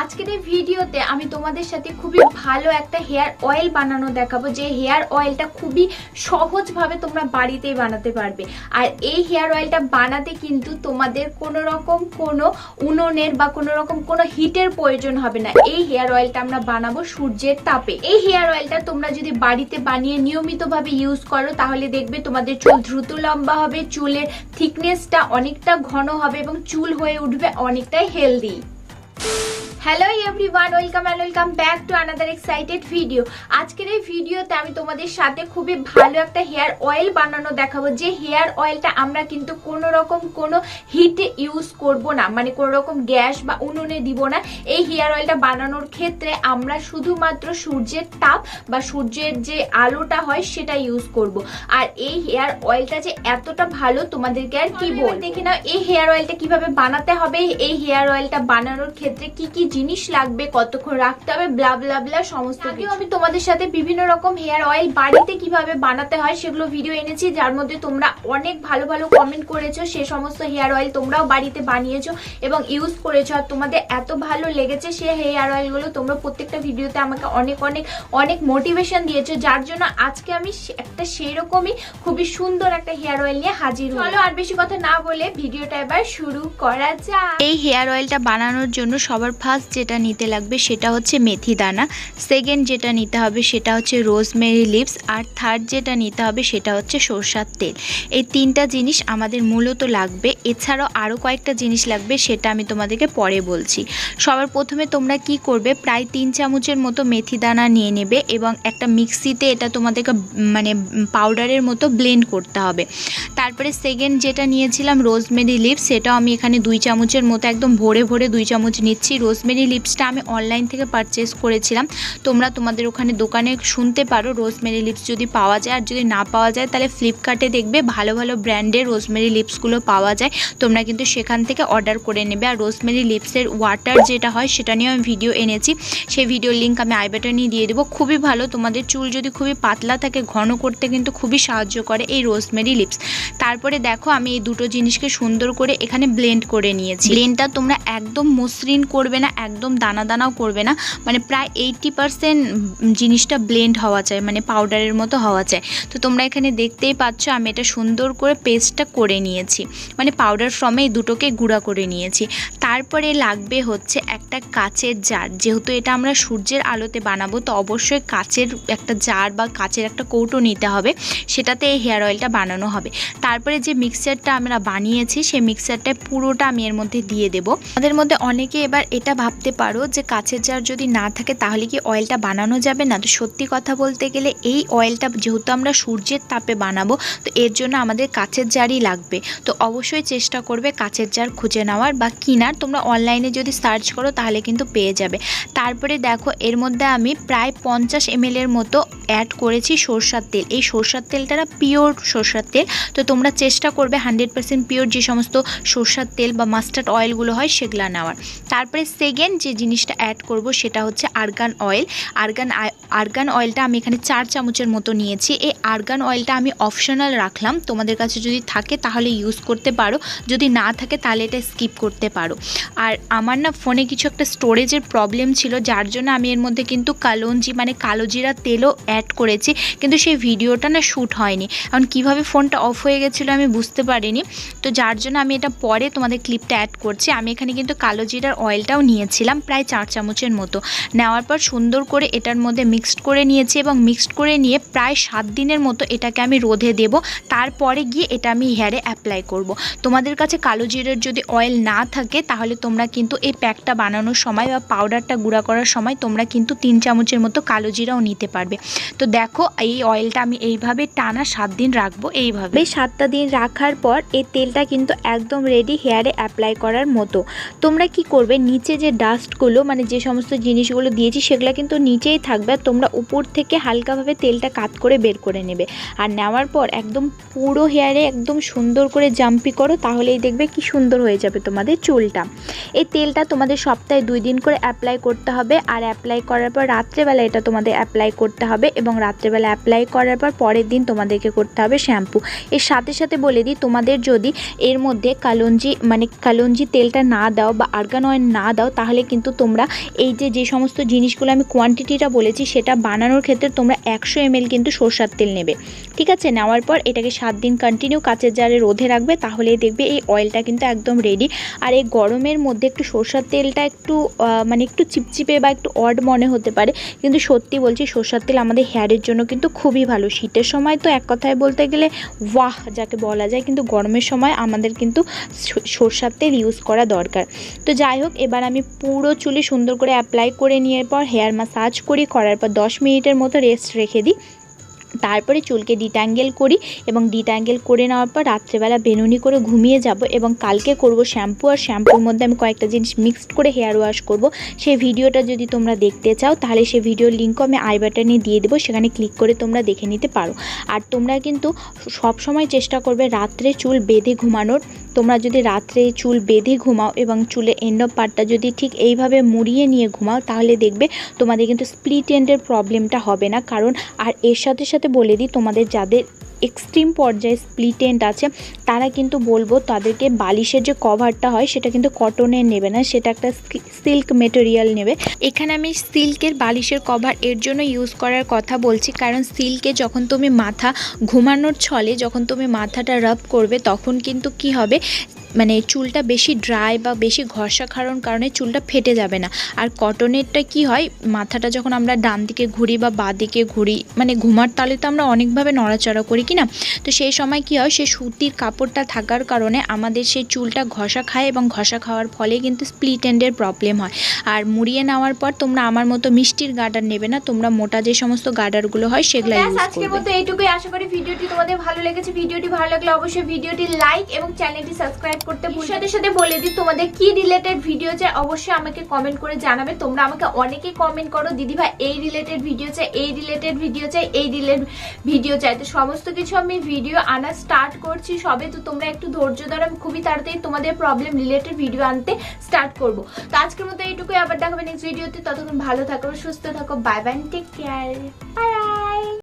আজকের এই ভিডিওতে আমি তোমাদের সাথে খুবই ভালো একটা হেয়ার অয়েল বানানো দেখাবো। যে হেয়ার অয়েলটা খুবই সহজভাবে তোমরা বাড়িতেই বানাতে পারবে। আর এই হেয়ার অয়েলটা বানাতে কিন্তু তোমাদের কোনো রকম কোনো উনুনের বা কোনো রকম কোনো হিটের প্রয়োজন হবে না। এই হেয়ার অয়েলটা আমরা বানাবো সূর্যের তাপে। এই হেয়ার অয়েলটা তোমরা যদি বাড়িতে বানিয়ে নিয়মিতভাবে ইউজ করো, তাহলে দেখবে তোমাদের চুল দ্রুত লম্বা হবে, চুলের থিকনেসটা অনেকটা ঘন হবে এবং চুল হয়ে উঠবে অনেকটাই healthy hello everyone welcome and welcome back to another excited video আজকের এই ভিডিওতে আমি তোমাদের সাথে খুবই ভালো একটা হেয়ার অয়েল বানানো দেখাবো। যে হেয়ার অয়েলটা আমরা কিন্তু কোনো রকম কোনো হিট ইউজ করব না। মানে কোনো রকম গ্যাস বা উনুনে দিব না। এই হেয়ার অয়েলটা বানানোর ক্ষেত্রে আমরা শুধুমাত্র সূর্যের তাপ বা সূর্যের যে আলোটা হয় সেটা ইউজ করব। আর এই হেয়ার অয়েলটা যে এতটা ভালো তোমাদেরকে আর কি বল দেখে নাও এই হেয়ার অয়েলটা কীভাবে বানাতে হবে? এই হেয়ার অয়েলটা বানানোর ক্ষেত্রে কি কি জিনিস লাগবে কতক্ষণ রাখতে হবে ব্লা ব্লা ব্লা সমস্ত কিছু। আমি তোমাদের সাথে বিভিন্ন রকম হেয়ার অয়েল বাড়িতে কীভাবে বানাতে হয় সেগুলো ভিডিও এনেছি যার মধ্যে তোমরা অনেক ভালো ভালো কমেন্ট করেছ সে সমস্ত হেয়ার অয়েল তোমরাও বাড়িতে বানিয়েছো এবং ইউজ করেছ। আর তোমাদের এত ভালো লেগেছে সে হেয়ার অয়েলগুলো তোমরা প্রত্যেকটা ভিডিওতে আমাকে অনেক অনেক অনেক মোটিভেশন দিয়েছ যার জন্য আজকে আমি সে- একটা সেরকমই খুবই সুন্দর একটা হেয়ার অয়েল নিয়ে হাজির। চলো আর বেশি কথা না বলে ভিডিওটা এবার শুরু করা যাক। এই হেয়ার অয়েলটা বানানোর জন্য সবার ফার্স্ট যেটা নিতে লাগবে সেটা হচ্ছে মেথি দানা। সেকেন্ড যেটা নিতে হবে সেটা হচ্ছে রোজমেরি লিভস আর থার্ড যেটা নিতে হবে সেটা হচ্ছে সরষার তেল। এই তিনটা জিনিস আমাদের মূলত লাগবে। এছাড়াও আরও কয়েকটা জিনিস লাগবে সেটা আমি তোমাদেরকে পরে বলছি। সবার প্রথমে তোমরা কি করবে? প্রায় তিন চামচের মতো মেথি দানা নিয়ে নেবে এবং একটা মিক্সিতে এটা তোমাদেরকে মানে পাউডারের মতো ব্লেন্ড করতে হবে। তারপরে সেকেন্ড যেটা নিয়েছিলাম রোজমেরি লিপস সেটাও আমি এখানে দুই চামচের মতো একদম ভরে ভরে দুই চামচ নিচ্ছি। রোজমেরি লিপসটা আমি অনলাইন থেকে পারচেস করেছিলাম। তোমরা তোমাদের ওখানে দোকানে শুনতে পারো রোজমেরি লিপস যদি পাওয়া যায়। আর যদি না পাওয়া যায়, তাহলে ফ্লিপকার্টে দেখবে ভালো ভালো ব্র্যান্ডের রোজমেরি লিপসগুলো পাওয়া যায়। তোমরা কিন্তু সেখান থেকে অর্ডার করে নেবে। আর রোজমেরি লিপসের ওয়াটার যেটা হয়, সেটা নিয়ে আমি ভিডিও এনেছি। সেই ভিডিওর লিঙ্ক আমি আই বাটনে দিয়ে দেবো। খুবই ভালো। তোমাদের চুল যদি খুবই পাতলা থাকে, ঘন করতে কিন্তু খুবই সাহায্য করে এই রোজমেরি লিপস তারপরে দেখো, আমি এই দুটো জিনিসকে সুন্দর করে এখানে ব্লেন্ড করে নিয়েছি। ব্লেন্ডটা তোমরা একদম মসৃণ করবে না, একদম দানা দানাও করবে না। মানে প্রায় এইটটি পারসেন্ট জিনিসটা ব্লেন্ড হওয়া চাই মানে পাউডারের মতো হওয়া চাই। তো তোমরা এখানে দেখতেই পাচ্ছ, আমি এটা সুন্দর করে পেস্টটা করে নিয়েছি। মানে পাউডার ফর্মে এই দুটোকে গুঁড়া করে নিয়েছি। তারপরে লাগবে হচ্ছে একটা কাচের জার যেহেতু এটা আমরা সূর্যের আলোতে বানাবো, তো অবশ্যই কাচের একটা জার বা কাচের একটা কৌটো নিতে হবে। সেটাতে এই হেয়ার অয়েলটা বানানো হবে। তারপরে যে মিক্সারটা আমরা বানিয়েছি, সেই মিক্সারটা পুরোটা আমি এর মধ্যে দিয়ে দেবো। আমাদের মধ্যে অনেকে এবার এটা ভাবতে পারো যে কাছের জার যদি না থাকে তাহলে কি অয়েলটা বানানো যাবে না? তো সত্যি কথা বলতে গেলে এই অয়েলটা যেহেতু আমরা সূর্যের তাপে বানাবো, তো এর জন্য আমাদের কাছের জারই লাগবে। তো অবশ্যই চেষ্টা করবে কাছের জার খুঁজে নেওয়ার বা কিনার। তোমরা অনলাইনে যদি সার্চ করো তাহলে কিন্তু পেয়ে যাবে। তারপরে দেখো, এর মধ্যে আমি প্রায় পঞ্চাশ এর মতো অ্যাড করেছি সরষার তেল। এই সরষার তেলটা পিওর সরষার তেল। তো তোমরা চেষ্টা করবে হান্ড্রেড পিওর যে সমস্ত সরষার তেল বা মাস্টার্ড অয়েলগুলো হয় সেগুলো নেওয়ার। তারপরে সেকেন্ড যে জিনিসটা অ্যাড করব সেটা হচ্ছে আর্গান অয়েল আর্গান আর্গান অয়েলটা আমি এখানে চার চামচের মতো নিয়েছি। এই আর্গান অয়েলটা আমি অপশনাল রাখলাম। তোমাদের কাছে যদি থাকে তাহলে ইউজ করতে পারো। যদি না থাকে তাহলে এটা স্কিপ করতে পারো। আর আমার না ফোনে কিছু একটা স্টোরেজের প্রবলেম ছিল, যার জন্য আমি এর মধ্যে কিন্তু কালঞ্জি মানে কালোজিরা তেলও অ্যাড করেছি। কিন্তু সেই ভিডিওটা না শ্যুট হয়নি। এখন কীভাবে ফোনটা অফ হয়ে গেছিল আমি বুঝতে পারিনি। তো যার জন্য আমি এটা পরে তোমাদের ক্লিপটা অ্যাড করছি। আমি এখানে কিন্তু কালো জিরার অয়েলটাও নিয়েছিলাম প্রায় চার চামচের মতো। নেওয়ার পর সুন্দর করে এটার মধ্যে মিক্সড করে নিয়েছি এবং মিক্সড করে নিয়ে প্রায় সাত দিনের মতো এটাকে আমি রোদে দেব। তারপরে গিয়ে এটা আমি হেয়ারে অ্যাপ্লাই করব। তোমাদের কাছে কালো জিরের যদি অয়েল না থাকে, তাহলে তোমরা কিন্তু এই প্যাকটা বানানোর সময় বা পাউডারটা গুঁড়া করার সময় তোমরা কিন্তু তিন চামচের মতো কালো জিরাও নিতে পারবে। তো দেখো, এই অয়েলটা আমি এইভাবে টানা সাত দিন রাখব এইভাবে। সাতটা দিন রাখার পর এই তেলটা কিন্তু একদম রেডি হেয়ারে অ্যাপ্লাই করার মতো। তোমরা কি করবে? নিচে যে ডাস্টগুলো মানে যে সমস্ত জিনিসগুলো দিয়েছি, সেগুলো কিন্তু নিচেই থাকবে আর তোমরা উপর থেকে হালকাভাবে তেলটা কাত করে বের করে নেবে। আর নেওয়ার পর একদম পুরো হেয়ারে একদম সুন্দর করে জাম্পি করো, তাহলেই দেখবে কি সুন্দর হয়ে যাবে তোমাদের চুলটা। এই তেলটা তোমাদের সপ্তাহে দুই দিন করে অ্যাপ্লাই করতে হবে, আর অ্যাপ্লাই করার পর রাত্রেবেলা এটা তোমাদের অ্যাপ্লাই করতে হবে, এবং রাত্রেবেলা অ্যাপ্লাই করার পর পরের দিন তোমাদেরকে করতে হবে শ্যাম্পু এর সাথে সাথে বলে দিই, তোমাদের যদি এর মধ্যে কালঞ্জি মানে কালঞ্জি তেলটা না দাও বা আর্গান অয়েল না দাও, তাহলে কিন্তু তোমরা এই যে যে সমস্ত জিনিসগুলো আমি কোয়ান্টিটিটা বলেছি, সেটা বানানোর ক্ষেত্রে তোমরা একশো এমএল কিন্তু সরষার তেল নেবে। ঠিক আছে? নেওয়ার পর এটাকে সাত দিন কন্টিনিউ কাচের জারে রোধে রাখবে, তাহলেই দেখবে এই অয়েলটা কিন্তু একদম রেডি আর এই গরমের মধ্যে একটু সরষার তেলটা একটু মানে একটু চিপচিপে বা একটু অড মনে হতে পারে। কিন্তু সত্যি বলছি, সরষার তেল আমাদের হেয়ারের জন্য কিন্তু খুবই ভালো। শীতের সময় তো এক কথায় বলতে গেলে ওয়াহ যাকে বলা যায়, কিন্তু গরমের সময় আমাদের কিন্তু সরষার তেল ইউজ করা দরকার। তো যাই হোক এবার আমি পুরো চুলে সুন্দর করে অ্যাপ্লাই করে নিয়ে পর হেয়ার মাসাজ করি, করার পর দশ মিনিটের মতো রেস্ট রেখে দিই। তারপরে চুলকে ডিট্যাঙ্গেল করি এবং ডিট্যাঙ্গেল করে নেওয়ার পর রাত্রেবেলা বেনুনি করে ঘুমিয়ে যাব এবং কালকে করব শ্যাম্পু আর শ্যাম্পুর মধ্যে আমি কয়েকটা জিনিস মিক্সড করে হেয়ার ওয়াশ করব। সেই ভিডিওটা যদি তোমরা দেখতে চাও, তাহলে সেই ভিডিওর লিঙ্কও আমি আই বাটনে দিয়ে দেবো, সেখানে ক্লিক করে তোমরা দেখে নিতে পারো। আর তোমরা কিন্তু সব সময় চেষ্টা করবে রাত্রে চুল বেঁধে ঘুমানোর। তোমরা যদি রাত্রে চুল বেঁধে ঘুমাও এবং চুলে এন্ড অফ পার্টটা যদি ঠিক এইভাবে মুড়িয়ে নিয়ে ঘুমাও, তাহলে দেখবে তোমাদের কিন্তু স্প্লিট এন্ডের প্রবলেমটা হবে না। কারণ, আর এর সাথে সাথে বলে দিই, তোমাদের যাদের এক্সট্রিম পর্যায়ে স্প্লিটেন্ট আছে, তারা কিন্তু বলব তাদেরকে বালিশের যে কভারটা হয়, সেটা কিন্তু কটনের নেবে না, সেটা একটা সিল্ক মেটেরিয়াল নেবে। এখানে আমি সিল্কের বালিশের কভার এর জন্য ইউজ করার কথা বলছি, কারণ সিল্কে যখন তুমি মাথা ঘুমানোর ছলে, যখন তুমি মাথাটা রাব করবে, তখন কিন্তু কি হবে মানে চুলটা বেশি ড্রাই বা বেশি ঘষা খাওয়ার কারণে চুলটা ফেটে যাবে না। আর কটনেরটা কি হয়? মাথাটা যখন আমরা ডান দিকে ঘুরি বা বাঁ দিকে ঘুরি মানে ঘুমার তালে তো আমরা অনেকভাবে নড়াচড়া করি কি না? তো সেই সময় কি হয়? সেই সুতির কাপড়টা থাকার কারণে আমাদের সেই চুলটা ঘষা খায় এবং ঘষা খাওয়ার ফলে কিন্তু স্প্লিট এন্ডের প্রবলেম হয়। আর মুড়িয়ে নেওয়ার পর তোমরা আমার মতো মিষ্টির গার্ডার নেবে না তোমরা মোটা যে সমস্ত গার্ডারগুলো হয় সেগুলো আজকের মতো এইটুকুই। আশা করি ভিডিওটি তোমাদের ভালো লেগেছে। ভিডিওটি ভালো লাগলে অবশ্যই ভিডিওটি লাইক এবং চ্যানেলটি সাবস্ক্রাইব করতে সাথে সাথে বলে দিই, তোমাদের কি রিলেটেড ভিডিও চাই অবশ্যই আমাকে কমেন্ট করে জানাবে। তোমরা আমাকে অনেকেই কমেন্ট করো দিদি ভাই এই রিলেটেড ভিডিও চাই, এই রিলেটেড ভিডিও চাই, এই রিলেটেড ভিডিও চাই। তো সমস্ত কিছু আমি ভিডিও আনা স্টার্ট করছি, সবে তো তোমরা একটু ধৈর্য ধরো, আমি খুবই তাড়াতাড়ি তোমাদের প্রবলেম রিলেটেড ভিডিও আনতে স্টার্ট করব। তো আজকের মতো এইটুকুই, আবার দেখাবে নেক্সট ভিডিওতে ততক্ষণ ভালো থাকো, সুস্থ থাকো bye bye take care bye